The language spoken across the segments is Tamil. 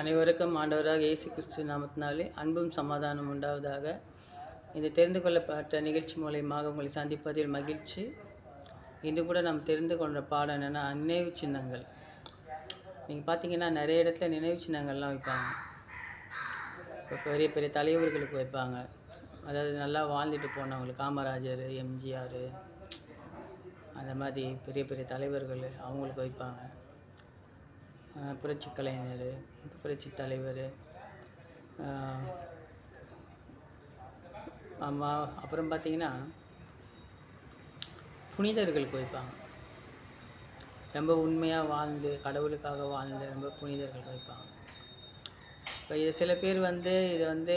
அனைவருக்கும் ஆண்டவராக இயேசு கிறிஸ்து நாமத்தினாலே அன்பும் சமாதானம் உண்டாவதாக. இந்த தெரிந்து கொள்ளப்பட்ட நிகழ்ச்சி மூலயமாக உங்களை சந்திப்பதில் மகிழ்ச்சி. இன்று கூட நாம் தெரிந்து கொண்ட பாடம் என்னென்னா நினைவு சின்னங்கள். நீங்கள் பார்த்தீங்கன்னா நிறைய இடத்துல நினைவு சின்னங்கள்லாம் வைப்பாங்க. இப்போ பெரிய பெரிய தலைவர்களுக்கு வைப்பாங்க. அதாவது நல்லா வாழ்ந்துட்டு போனவங்களுக்கு காமராஜர் எம்ஜிஆர் அந்த மாதிரி பெரிய பெரிய தலைவர்கள் அவங்களுக்கு வைப்பாங்க. புரட்சி கலைஞர் புரட்சி தலைவர் ஆமாம் அப்புறம் பார்த்தீங்கன்னா புனிதர்களுக்கு வைப்பாங்க ரொம்ப உண்மையாக வாழ்ந்து கடவுளுக்காக வாழ்ந்து ரொம்ப புனிதர்களுக்கு வைப்பாங்க இப்போ இது சில பேர் வந்து இதை வந்து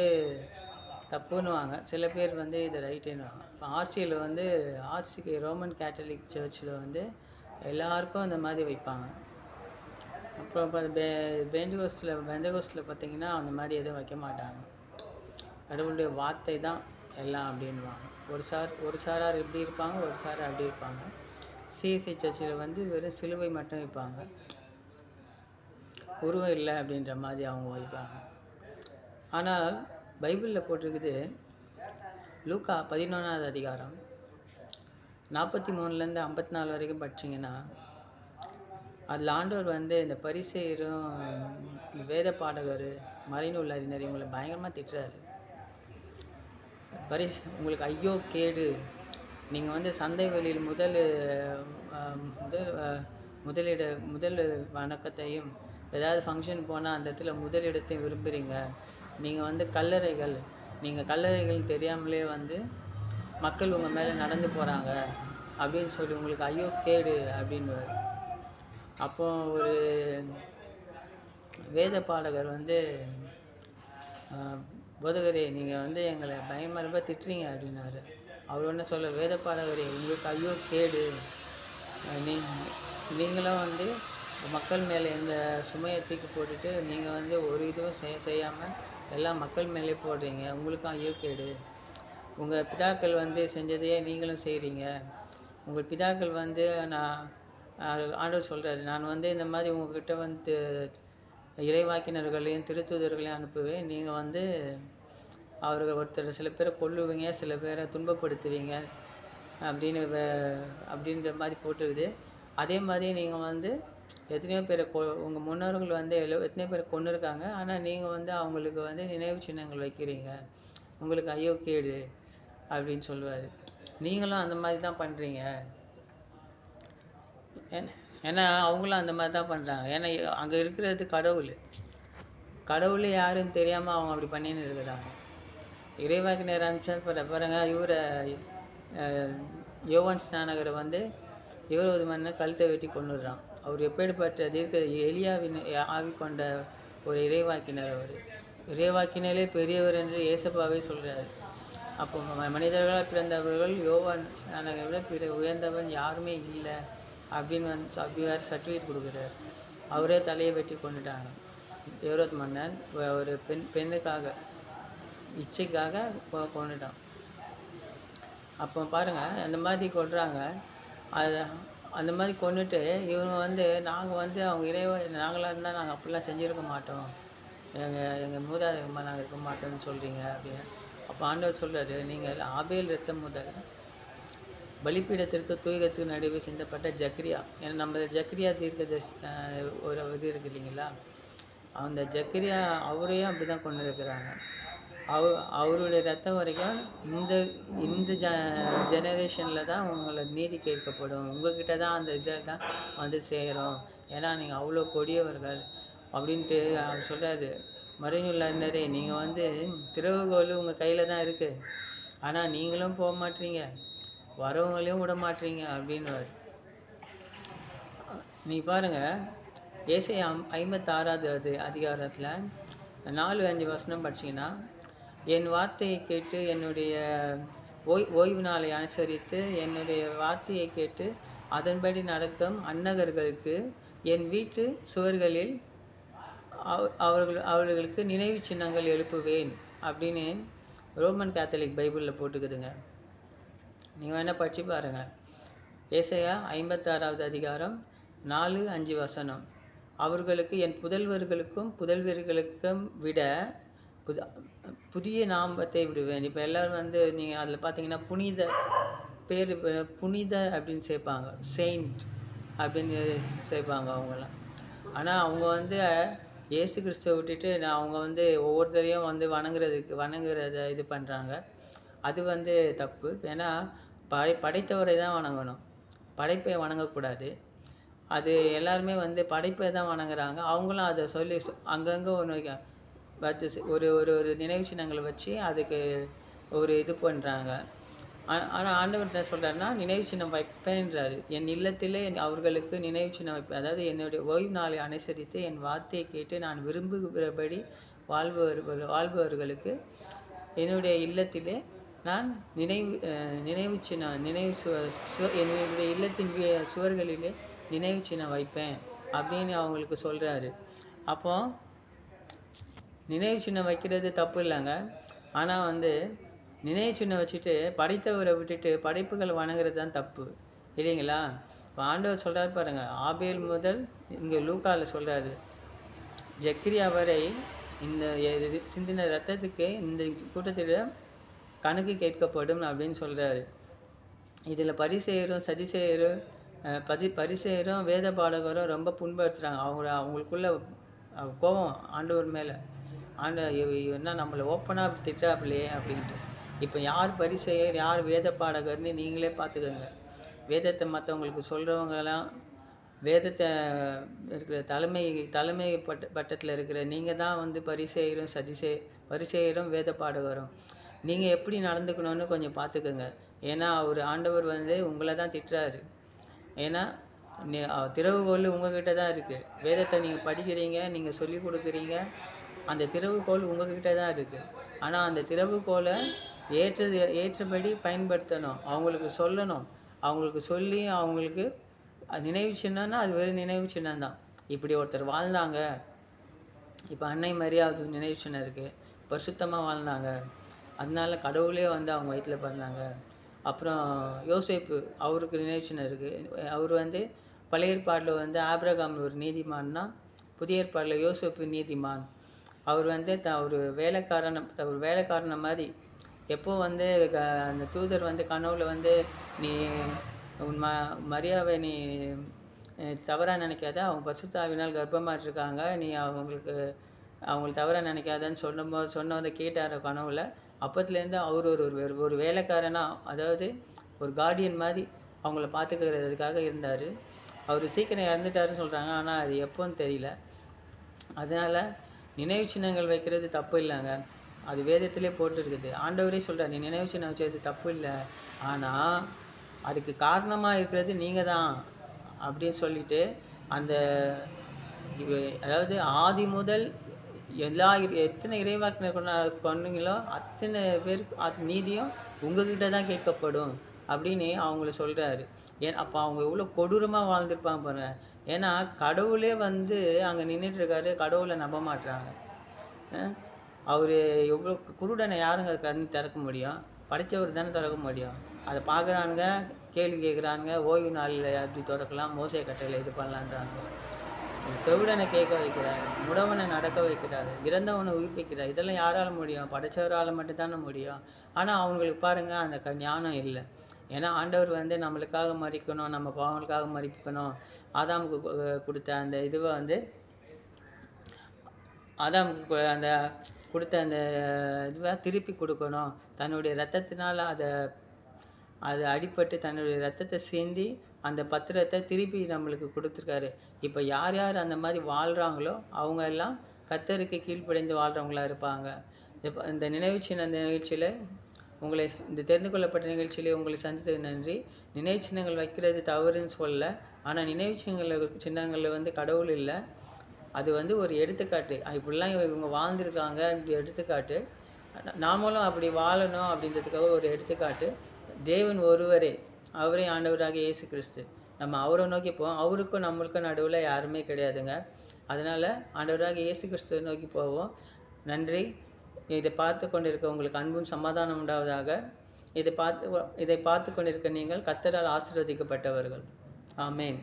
தப்புன்னுவாங்க. சில பேர் வந்து இது ரைட்டுன்னுவாங்க. இப்போ ஆர்சியில் வந்து ஆர்சிக்கு ரோமன் கேத்தலிக் சர்ச்சில் வந்து எல்லாருக்கும் அந்த மாதிரி வைப்பாங்க. அப்புறம் இப்போ பெ பெண்டகோஸ்டில் பெண்டகோஸ்டில் பார்த்தீங்கன்னா அந்த மாதிரி எதுவும் வைக்க மாட்டாங்க. கடவுளுடைய வார்த்தை தான் எல்லாம் அப்படின்வாங்க ஒரு சார் ஒரு சாரார் இப்படி இருப்பாங்க ஒரு சாரார் அப்படி இருப்பாங்க. சிஎஸ்ஐ சர்ச்சில் வந்து வெறும் சிலுவை மட்டும் வைப்பாங்க. உருவம் இல்லை அப்படின்ற மாதிரி அவங்க வைப்பாங்க. ஆனால் பைபிளில் போட்டிருக்குது லூக்கா பதினொன்றாவது அதிகாரம் நாற்பத்தி மூணுலேருந்து ஐம்பத்தி நாலு வரைக்கும் படிச்சிங்கன்னா அதில் ஆண்டவர் வந்து இந்த பரிசெயரும் வேத பாடகர் மறைநூல் அறிஞர் இவங்களை பயங்கரமாக திட்டுறாரு. பரிசு உங்களுக்கு ஐயோ கேடு. நீங்கள் வந்து சந்தை வெளியில் முதல் முதல் முதலிட முதல் வணக்கத்தையும் ஏதாவது ஃபங்க்ஷன் போனால் அந்த இடத்துல முதலிடத்தையும் விரும்புகிறீங்க நீங்கள் வந்து கல்லறைகள் நீங்கள் கல்லறைகள் தெரியாமலே வந்து மக்கள் உங்கள் மேலே நடந்து போகிறாங்க அப்படின்னு சொல்லி உங்களுக்கு ஐயோ கேடு அப்படின்னுவார். அப்போ ஒரு வேத பாடகர் வந்து போதகரே நீங்கள் வந்து எங்களை பயங்கரமாக ரொம்ப திட்டுறீங்க அப்படின்னாரு. அவர் என்ன சொல்ல வேத பாடகரே உங்களுக்கு ஐயோ கேடு. நீ நீங்களும் வந்து மக்கள் மேலே இந்த சுமையை தூக்கி போட்டுட்டு நீங்கள் வந்து ஒரு இதுவும் செய்ய செய்யாமல் எல்லாம் மக்கள் மேலே போடுறீங்க. உங்களுக்கும் ஐயோ கேடு. உங்கள் பிதாக்கள் வந்து செஞ்சதையே நீங்களும் செய்கிறீங்க உங்கள் பிதாக்கள் வந்து நான் ஆண்டவர் சொல்கிறாரு நான் வந்து இந்த மாதிரி உங்ககிட்ட வந்து இறைவாக்கினர்களையும் திருத்துதர்களையும் அனுப்புவேன். நீங்கள் வந்து அவர்கள் ஒருத்தர் சில பேரை கொல்லுவீங்க சில பேரை துன்பப்படுத்துவீங்க அப்படின்னு அப்படின்ற மாதிரி போட்டிருக்குது. அதே மாதிரி நீங்கள் வந்து எத்தனையோ பேரை கொ உங்கள் முன்னோர்கள் வந்து எவ்வளோ எத்தனையோ பேரை கொண்டு இருக்காங்க ஆனால் நீங்கள் வந்து அவங்களுக்கு வந்து நினைவு சின்னங்கள் வைக்கிறீங்க. உங்களுக்கு ஐயோ கேடு அப்படின்னு சொல்லுவார். நீங்களும் அந்த மாதிரி தான் பண்ணுறீங்க ஏன்னா- ஏன்னா அவங்களும் அந்த மாதிரி தான் பண்ணுறாங்க ஏன்னா அங்கே இருக்கிறது கடவுள். கடவுள் யாருன்னு தெரியாமல் அவங்க அப்படி பண்ணின்னு இருக்கிறாங்க. இறைவாக்கு நேரம் அமிச்சா பாருங்க இவரை யோவான் ஸ்நானகரை வந்து இவர் ஒரு நேரம் கழுத்தை வெட்டி கொண்டுடுறான் அவர் எப்பேற்பட்ட தீர்க்க எளியாவின் ஆவி கொண்ட ஒரு இறைவாக்கினர் அவர். இறைவாக்கினரே பெரியவர் என்று ஏசப்பாவே சொல்கிறார் அப்போ மனிதர்களால் பிறந்தவர்கள் யோவான் ஸ்நானகரை விட பிற உயர்ந்தவன் யாருமே இல்லை. அப்படின்னு வந்து அப்படி வேறு சர்டிஃபிகேட் கொடுக்குறாரு. அவரே தலையை வெட்டி கொண்டுட்டாங்க. தேவரத் மன்னன் ஒரு பெண் பெண்ணுக்காக இச்சைக்காக கொ- அப்போ பாருங்கள் அந்த மாதிரி கொள்கிறாங்க அது அந்த மாதிரி கொண்டுட்டு இவங்க வந்து நாங்கள் வந்து அவங்க இறைவ நாங்களாக இருந்தால் நாங்கள் அப்படிலாம் செஞ்சுருக்க மாட்டோம். எங்கள் எங்கள் மூதாதையமாக நாங்கள் இருக்க மாட்டோம்னு சொல்கிறீங்க அப்படின்னு. அப்போ ஆண்டவர் சொல்கிறாரு நீங்கள் ஆபேல் ரத்தம் முதல் பலிப்பீடத்திற்கு தூயகத்துக்கு நடுவே சிந்தப்பட்ட ஜக்ரியா. ஏன்னா நம்ம ஜக்ரியா தீர்க்கதர்சி ஒரு இது இருக்கு இல்லைங்களா? அந்த ஜக்ரியா அவரையும் அப்படி தான் கொண்டு இருக்கிறாங்க அவ அவருடைய ரத்தம் வரைக்கும் இந்த இந்த ஜ ஜெனரேஷனில் தான் உங்களை நீதி கேட்கப்படும். உங்ககிட்ட தான் அந்த ரிசல்ட் தான் வந்து சேரும். ஏன்னா நீங்கள் அவ்வளோ கொடியவர்கள் அப்படின்ட்டு அவர் சொல்கிறாரு மறைநூலறிஞரே நீங்கள் வந்து திறவுகோல் உங்கள் கையில் தான் இருக்குது ஆனால் நீங்களும் போக மாட்டீங்க. வரவங்களையும் விட மாட்டீங்க அப்படின்வார் நீ பாருங்க ஏசை ஐம்பத்தாறாவது அது அதிகாரத்தில் நாலு அஞ்சு வசனம் படிச்சீங்கன்னா என் வார்த்தையை கேட்டு என்னுடைய ஓய் ஓய்வு நாளை அனுசரித்து என்னுடைய வார்த்தையை கேட்டு அதன்படி நடக்கும் அன்னகர்களுக்கு என் வீட்டு சுவர்களில் அவ- அவர்கள் அவர்களுக்கு நினைவு சின்னங்கள் எழுப்புவேன் அப்படின்னு ரோமன் கேத்தலிக் பைபிளில் போட்டுக்குதுங்க. நீங்கள் வேணால் படித்து பாருங்கள் ஏசையா ஐம்பத்தாறாவது அதிகாரம் நாலு அஞ்சு வசனம். அவர்களுக்கு என் புதல்வர்களுக்கும் புதல்வர்களுக்கும் விட புத புதிய நாமத்தை விடுவேன். இப்போ எல்லோரும் வந்து நீங்கள் அதில் பார்த்தீங்கன்னா புனித பேர் புனித அப்படின்னு சேர்ப்பாங்க. செயின்ட் அப்படின்னு சேர்ப்பாங்க அவங்களாம் ஆனால் அவங்க வந்து இயேசு கிறிஸ்துவை விட்டுட்டு நான் அவங்க வந்து ஒவ்வொருத்தரையும் வந்து வணங்குறதுக்கு வணங்குறத இது பண்ணுறாங்க அது வந்து தப்பு. ஏன்னா படை படைத்தவரை தான் வணங்கணும். படைப்பை வணங்கக்கூடாது. அது எல்லாருமே வந்து படைப்பை தான் வணங்குறாங்க. அவங்களும் அதை சொல்லி அங்கங்கே ஒன்று வச்சு ஒரு ஒரு ஒரு நினைவு சின்னங்களை வச்சு அதுக்கு ஒரு இது பண்ணுறாங்க ஆனால் ஆண்டவர் என்ன சொல்கிறாருன்னா நினைவு சின்னம் வைப்பேன்றாரு. என் இல்லத்திலே அவர்களுக்கு நினைவு சின்னம் வைப்பேன். அதாவது என்னுடைய ஓய்வு நாளை அனுசரித்து என் வார்த்தையை கேட்டு நான் விரும்புகிறபடி வாழ்பவர் வாழ்பவர்களுக்கு என்னுடைய இல்லத்திலே நான் நினைவு நினைவு சின்ன நினைவு சுவ என்னுடைய இல்லத்தின் சுவர்களிலே நினைவு சின்னம் வைப்பேன் அப்படின்னு அவங்களுக்கு சொல்கிறாரு அப்போ நினைவு சின்னம் வைக்கிறது தப்பு இல்லைங்க. ஆனால் வந்து நினைவு சின்னம் வச்சுட்டு படைத்தவரை விட்டுட்டு படைப்புகள் வணங்குறது தான் தப்பு. இல்லைங்களா? ஆண்டவர் சொல்கிறார் பாருங்கள் ஆபேல் முதல் இங்கே லூக்காவில் சொல்கிறாரு ஜக்கிரியா வரை இந்த சிந்தின ரத்தத்துக்கு இந்த கூட்டத்தில் கணக்கு கேட்கப்படும் அப்படின்னு சொல்கிறாரு இதில் பரிசெயரும் சதிசெயரும் பதி பரிசெயரும் வேத பாடகரும் ரொம்ப புண்படுத்துகிறாங்க அவங்கள அவங்களுக்குள்ள கோபம் ஆண்டவர் மேலே. ஆண்ட என்ன நம்மளை ஓப்பனாக திட்டாப்பிலையே அப்படின்ட்டு. இப்போ யார் பரிசெயர் யார் வேத பாடகர்னு நீங்களே பார்த்துக்கோங்க வேதத்தை மற்றவங்களுக்கு சொல்கிறவங்கெல்லாம் வேதத்தை இருக்கிற தலைமை தலைமை பட்ட பட்டத்தில் இருக்கிற நீங்கள் தான் வந்து பரிசெயரும் சதிசே பரிசெயரும் வேத பாடகரும். நீங்கள் எப்படி நடந்துக்கணும்னு கொஞ்சம் பார்த்துக்கோங்க ஏன்னா அவர் ஆண்டவர் வந்து உங்களை தான் திட்டுறாரு. ஏன்னா திறவுகோல் உங்ககிட்ட தான் இருக்குது வேதத்தை நீங்கள் படிக்கிறீங்க நீங்கள் சொல்லி கொடுக்குறீங்க. அந்த திறவுகோல் உங்ககிட்ட தான் இருக்குது ஆனால் அந்த திறவுகோலை ஏற்றது ஏற்றபடி பயன்படுத்தணும். அவங்களுக்கு சொல்லணும். அவங்களுக்கு சொல்லி அவங்களுக்கு நினைவு சின்னம்னா அது வெறும் நினைவு சின்னம் தான். இப்படி ஒருத்தர் வாழ்ந்தாங்க. இப்போ அன்னை மரியாதை நினைவு சின்னம் இருக்குது பரிசுத்தமாக வாழ்ந்தாங்க. அதனால கடவுளே வந்து அவங்க வயிற்றில் பிறந்தாங்க. அப்புறம் யோசேப்பு அவருக்கு நினைவு இருக்குது அவர் வந்து பழைய ஏற்பாட்டில் வந்து ஆப்ரகாம் ஒரு நீதிமான்னா புதிய ஏற்பாடில் யோசேப்பு நீதிமான். அவர் வந்து த ஒரு வேலைக்காரனை ஒரு வேலைக்காரனை மாதிரி. எப்போ வந்து அந்த தூதர் வந்து கனவுல வந்து நீ உன் ம மரியாவை நீ தவறாக நினைக்காத. அவங்க பசுத்தாவினால் கர்ப்பமாக இருக்காங்க நீ அவங்களுக்கு அவங்களுக்கு தவறாக நினைக்காதன்னு சொல்லும்போது சொன்னதை கேட்டார் கனவுல. அப்பத்துலேருந்து அவர் ஒரு ஒரு ஒரு வேலைக்காரனாக அதாவது ஒரு கார்டியன் மாதிரி அவங்கள பார்த்துக்கிறதுக்காக இருந்தார். அவர் சீக்கிரம் இறந்துட்டாருன்னு சொல்கிறாங்க ஆனால் அது எப்போன்னு தெரியல. அதனால் நினைவு சின்னங்கள் வைக்கிறது தப்பு இல்லைங்க. அது வேதத்திலே போட்டுருக்குது. ஆண்டவரே சொல்கிறார் நீ நினைவு சின்னம் வச்சது தப்பு இல்லை. ஆனால் அதுக்கு காரணமாக இருக்கிறது நீங்கள் தான் அப்படின்னு சொல்லிட்டு அந்த அதாவது ஆதி முதல் எல்லா எத்தனை இறைவாக்கினர் பண்ணுங்களோ அத்தனை பேர் நீதியும் உங்ககிட்ட தான் கேட்கப்படும் அப்படின்னு அவங்கள சொல்கிறாரு ஏன் அப்போ அவங்க எவ்வளோ கொடூரமாக வாழ்ந்துருப்பாங்க பாருங்க. ஏன்னா கடவுளே வந்து அங்கே நின்றுட்டுருக்காரு கடவுளை நம்ப மாட்டுறாங்க அவர் எவ்வளோ குருடனை யாருங்க கண் திறக்க முடியும்? படித்தவர் தானே திறக்க முடியும். அதை பார்க்குறானுங்க கேள்வி கேட்குறானுங்க ஓய்வு நாளில் அப்படி திறக்கலாம் மோசை கட்டையில் இது பண்ணலான்றாங்க. செவிடனை கேட்க வைக்கிறாரு முடவனை நடக்க வைக்கிறாரு இறந்தவனை உயிர்ப்பிக்கிறார். இதெல்லாம் யாரால் முடியும்? படைச்சவரால் மட்டும்தானே முடியும்? ஆனால் அவங்களுக்கு பாருங்கள் அந்த க ஞானம் இல்லை. ஏன்னா ஆண்டவர் வந்து நம்மளுக்காக மறிக்கணும் நம்ம பாவங்களுக்காக மறிக்கணும். ஆதாமுக்கு கொடுத்த அந்த இதுவை வந்து ஆதாமுக்கு அந்த கொடுத்த அந்த இதுவை திருப்பி கொடுக்கணும். தன்னுடைய ரத்தத்தினால் அதை அது அடிப்பட்டு தன்னுடைய ரத்தத்தை சிந்தி அந்த பத்திரத்தை திருப்பி நம்மளுக்கு கொடுத்துருக்காரு. இப்போ யார் யார் அந்த மாதிரி வாழ்கிறாங்களோ அவங்க எல்லாம் கத்தருக்கு கீழ்ப்படைந்து வாழ்கிறவங்களா இருப்பாங்க. இப்போ இந்த நினைவு சின்ன அந்த நிகழ்ச்சியில் உங்களை இந்த தெரிந்து கொள்ளப்பட்ட நிகழ்ச்சியிலே உங்களை சந்தித்தது நன்றி. நினைவு சின்னங்கள் வைக்கிறது தவறுன்னு சொல்லலை. ஆனால் நினைவு சின்னங்கள் சின்னங்களில் வந்து கடவுள் இல்லை. அது வந்து ஒரு எடுத்துக்காட்டு. இப்படிலாம் இவங்க வாழ்ந்துருக்காங்க எடுத்துக்காட்டு. நாமளும் அப்படி வாழணும் அப்படின்றதுக்காக ஒரு எடுத்துக்காட்டு. தேவன் ஒருவரே. அவரே ஆண்டவராக இயேசு கிறிஸ்து. நம்ம அவரை நோக்கி போவோம். அவருக்கும் நம்மளுக்கும் நடுவில் யாருமே கிடையாதுங்க. அதனால் ஆண்டவராக இயேசு கிறிஸ்துவை நோக்கி போவோம். நன்றி. இதை பார்த்து கொண்டிருக்க உங்களுக்கு அன்பும் சமாதானம் உண்டாவதாக. இதை பார்த்து இதை பார்த்து கொண்டிருக்க நீங்கள் கத்தரால் ஆசீர்வதிக்கப்பட்டவர்கள். ஆமேன்.